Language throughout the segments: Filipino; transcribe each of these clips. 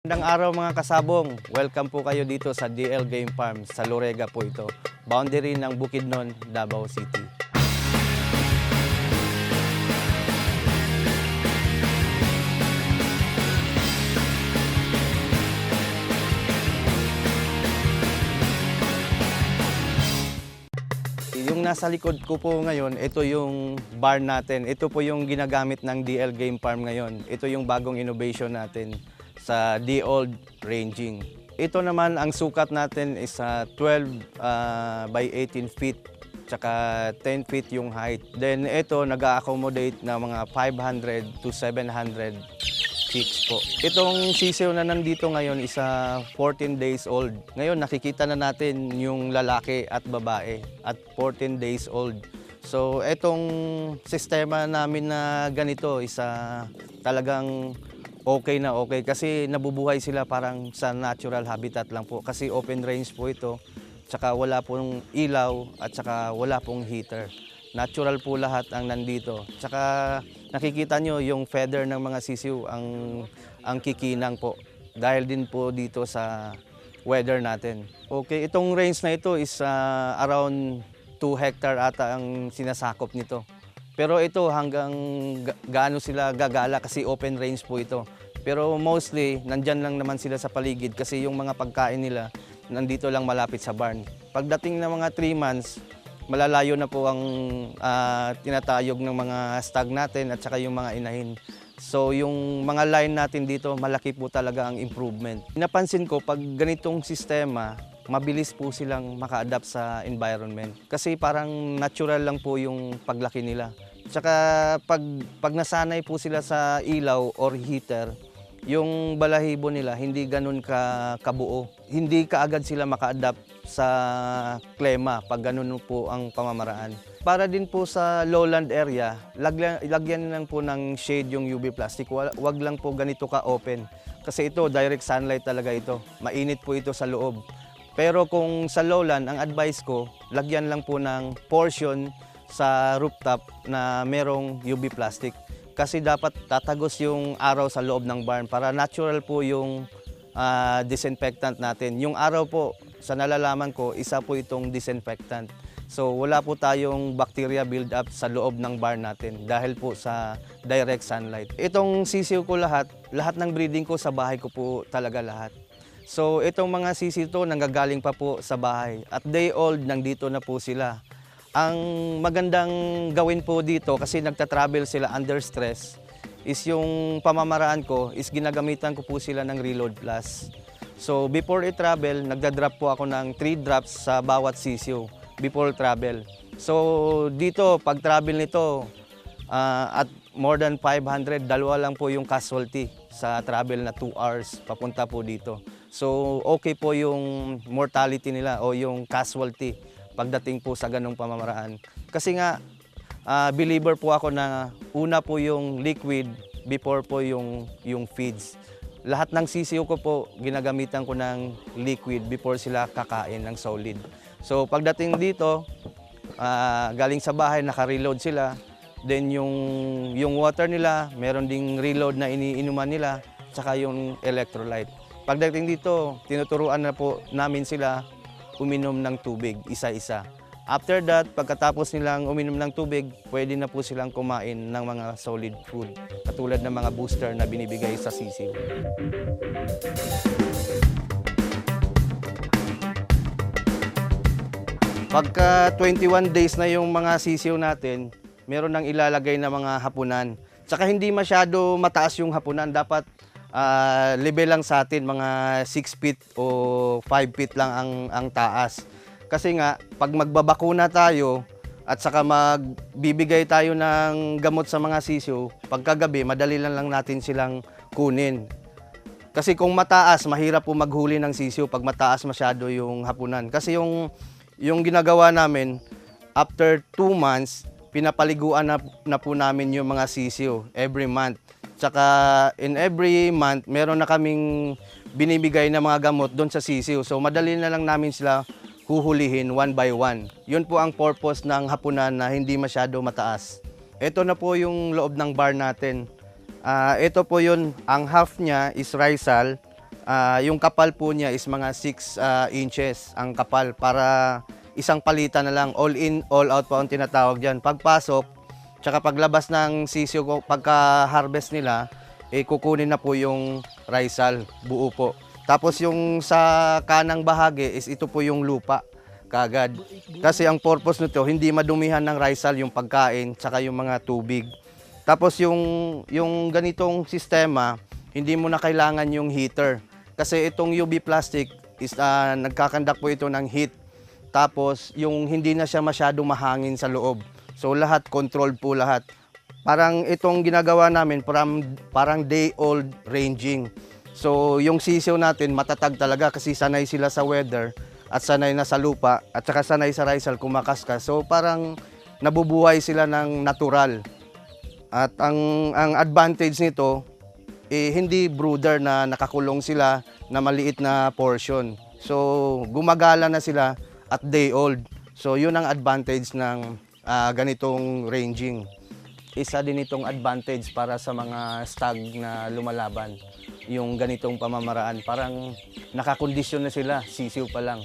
Magandang araw mga kasabong. Welcome po kayo dito sa DL Game Farm sa Lorega po ito. Boundary ng Bukidnon, Davao City. Yung nasa likod ko po ngayon, ito yung barn natin. Ito po yung ginagamit ng DL Game Farm ngayon. Ito yung bagong innovation natin sa D-Old Ranging. Ito naman, ang sukat natin is ah, 12 ah, by 18 feet tsaka 10 feet yung height. Then ito nag-accommodate na mga 500 to 700 chicks po. Itong sisiw na nandito ngayon is ah, 14 days old. Ngayon nakikita na natin yung lalaki at babae at 14 days old. So itong sistema namin na ganito is ah, talagang okay na okay kasi nabubuhay sila parang sa natural habitat lang po kasi open range po ito tsaka wala pong ilaw at tsaka wala pong heater. Natural po lahat ang nandito. Tsaka nakikita nyo yung feather ng mga sisiw ang, ang kikinang po dahil din po dito sa weather natin. Okay, itong range na ito is ah, around 2 hectare ata ang sinasakop nito. Pero ito hanggang ga- gaano sila gagala kasi open range po ito. Pero mostly, nandyan lang naman sila sa paligid kasi yung mga pagkain nila nandito lang malapit sa barn. Pagdating ng mga 3 months, malalayo na po ang ah, tinatayog ng mga stag natin at saka yung mga inahin. So yung mga line natin dito, malaki po talaga ang improvement. Napansin ko pag ganitong sistema, mabilis po silang maka-adapt sa environment. Kasi parang natural lang po yung paglaki nila. Tsaka pag, pag nasanay po sila sa ilaw or heater, yung balahibo nila hindi ganun ka kabuo. Hindi kaagad sila maka-adapt sa klema pag ganun po ang pamamaraan. Para din po sa lowland area, lagyan, lagyan lang po ng shade yung UV plastic. Wa- Wag lang po ganito ka-open. Kasi ito, direct sunlight talaga ito. Mainit po ito sa loob. Pero kung sa lowland, ang advice ko, lagyan lang po ng portion sa rooftop na merong UV plastic. Kasi dapat tatagos yung araw sa loob ng barn para natural po yung ah, disinfectant natin. Yung araw po, sa nalalaman ko, isa po itong disinfectant. So wala po tayong bacteria build up sa loob ng barn natin dahil po sa direct sunlight. Itong sisiw ko lahat, lahat ng breeding ko sa bahay ko po talaga lahat. So itong mga sisiw to nanggagaling pa po sa bahay. At day old, nandito na po sila. Ang magandang gawin po dito kasi nagta-travel sila under stress is yung pamamaraan ko is ginagamitan ko po sila ng Reload Plus. So before i-travel, nagda-drop po ako ng 3 drops sa bawat sisiyo before travel. So dito, pag travel nito, ah, at more than 500, dalawa lang po yung casualty sa travel na 2 hours papunta po dito. So okay po yung mortality nila o yung casualty pagdating po sa ganong pamamaraan. Kasi nga, ah, believer po ako na una po yung liquid before po yung, yung feeds. Lahat ng sisiyo ko po, ginagamitan ko ng liquid before sila kakain ng solid. So pagdating dito, ah, galing sa bahay, naka-reload sila. Then yung, yung water nila, meron ding reload na iniinuman nila, tsaka yung electrolyte. Pagdating dito, tinuturuan na po namin sila uminom ng tubig, isa-isa. After that, pagkatapos nilang uminom ng tubig, pwede na po silang kumain ng mga solid food, katulad ng mga booster na binibigay sa sisiw. Pagka 21 days na yung mga sisiw natin, meron nang ilalagay na mga hapunan. Tsaka hindi masyado mataas yung hapunan. Dapat ah, level lang sa atin, mga 6 feet o 5 feet lang ang, ang taas. Kasi nga, pag magbabakuna tayo at saka magbibigay tayo ng gamot sa mga sisiw, pagkagabi, madali lang lang natin silang kunin. Kasi kung mataas, mahirap po maghuli ng sisiw pag mataas masyado yung hapunan. Kasi yung, yung ginagawa namin, after 2 months, pinapaliguan na, na po namin yung mga sisiw every month. Tsaka in every month, meron na kaming binibigay na mga gamot doon sa sisiw. So madali na lang namin sila huhulihin one by one. Yun po ang purpose ng hapunan na hindi masyado mataas. Ito na po yung loob ng bar natin. Ah, ito po yun, ang half niya is risal, Ah, yung kapal po niya is mga 6 inches ang kapal para isang palitan na lang. All in, all out po ang tinatawag dyan. Pagpasok, tsaka paglabas ng sisyo pagka-harvest nila, eh, kukunin na po yung risal, buo po. Tapos yung sa kanang bahagi is ito po yung lupa kagad. Kasi ang purpose nito, hindi madumihan ng risal yung pagkain, tsaka yung mga tubig. Tapos yung, yung ganitong sistema, hindi mo na kailangan yung heater. Kasi itong UV plastic is uh, nagkakandak po ito ng heat. Tapos yung hindi na siya masyado mahangin sa loob. So lahat controlled po lahat. Parang itong ginagawa namin parang, parang day old ranging. So yung sisiw natin matatag talaga kasi sanay sila sa weather at sanay na sa lupa at saka sanay sa risal kumakaskas. So parang nabubuhay sila ng natural. At ang ang advantage nito eh, hindi brooder na nakakulong sila na maliit na portion. So gumagala na sila at day old. So yun ang advantage ng ah, ganitong ranging. Isa din itong advantage para sa mga stag na lumalaban. Yung ganitong pamamaraan, parang nakakondisyon na sila, sisiw pa lang.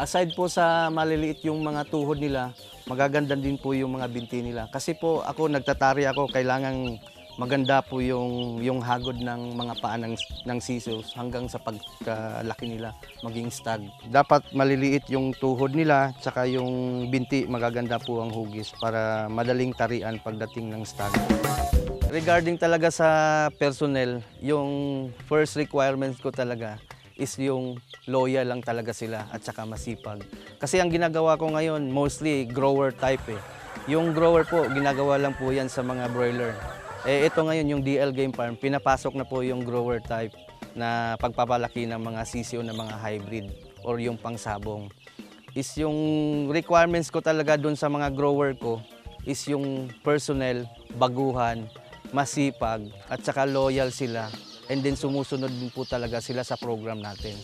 Aside po sa maliliit yung mga tuhod nila, magaganda din po yung mga binti nila. Kasi po ako nagtatari ako, kailangan maganda po yung yung hagod ng mga paa ng, ng sisos hanggang sa pagkalaki nila maging stag. Dapat maliliit yung tuhod nila tsaka yung binti magaganda po ang hugis para madaling tarian pagdating ng stag. Regarding talaga sa personnel, yung first requirements ko talaga is yung loyal lang talaga sila at saka masipag. Kasi ang ginagawa ko ngayon, mostly grower type eh. Yung grower po, ginagawa lang po yan sa mga broiler. Eh ito ngayon yung DL Game Farm, pinapasok na po yung grower type na pagpapalaki ng mga sisiyo ng mga hybrid or yung pangsabong. Is yung requirements ko talaga doon sa mga grower ko is yung personnel, baguhan, masipag at saka loyal sila and then sumusunod din po talaga sila sa program natin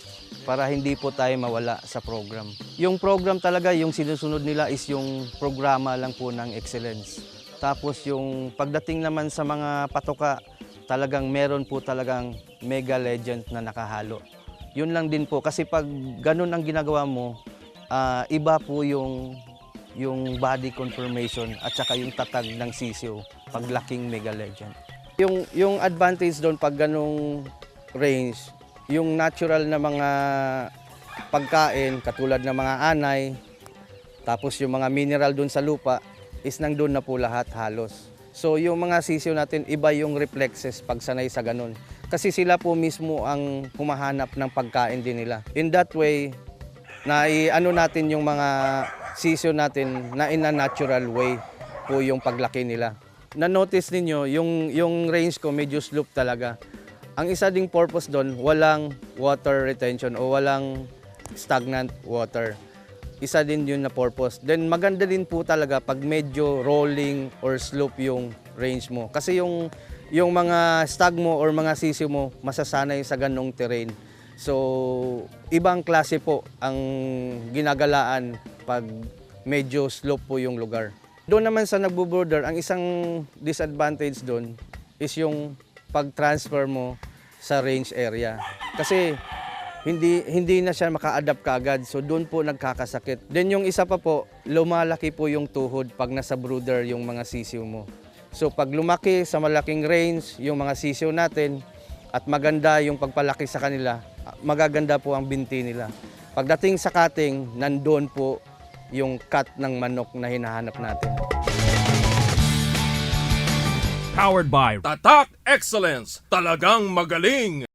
para hindi po tayo mawala sa program. Yung program talaga, yung sinusunod nila is yung programa lang po ng excellence. Tapos yung pagdating naman sa mga patoka, talagang meron po talagang mega legend na nakahalo. Yun lang din po kasi pag ganun ang ginagawa mo, ah, iba po yung yung body confirmation at saka yung tatag ng sisiyo paglaking mega legend. Yung yung advantage doon pag ganung range, yung natural na mga pagkain katulad ng mga anay, tapos yung mga mineral doon sa lupa is nandun na po lahat halos. So yung mga sisiyo natin, iba yung reflexes pag sanay sa ganun. Kasi sila po mismo ang humahanap ng pagkain din nila. In that way, na ano natin yung mga sisiyo natin na in a natural way po yung paglaki nila. Na-notice ninyo, yung, yung range ko medyo slope talaga. Ang isa ding purpose doon, walang water retention o walang stagnant water. Isa din yun na purpose. Then maganda din po talaga pag medyo rolling or slope yung range mo. Kasi yung, yung mga stag mo or mga sisiyo mo, masasanay sa ganong terrain. So, ibang klase po ang ginagalaan pag medyo slope po yung lugar. Doon naman sa nagbo-border, ang isang disadvantage doon is yung pag-transfer mo sa range area. Kasi hindi hindi na siya maka-adapt kaagad. So doon po nagkakasakit. Then yung isa pa po, lumalaki po yung tuhod pag nasa brooder yung mga sisiw mo. So pag lumaki sa malaking range yung mga sisiw natin at maganda yung pagpalaki sa kanila, magaganda po ang binti nila. Pagdating sa cutting, nandoon po yung cut ng manok na hinahanap natin. Powered by Tatak Excellence. Talagang magaling.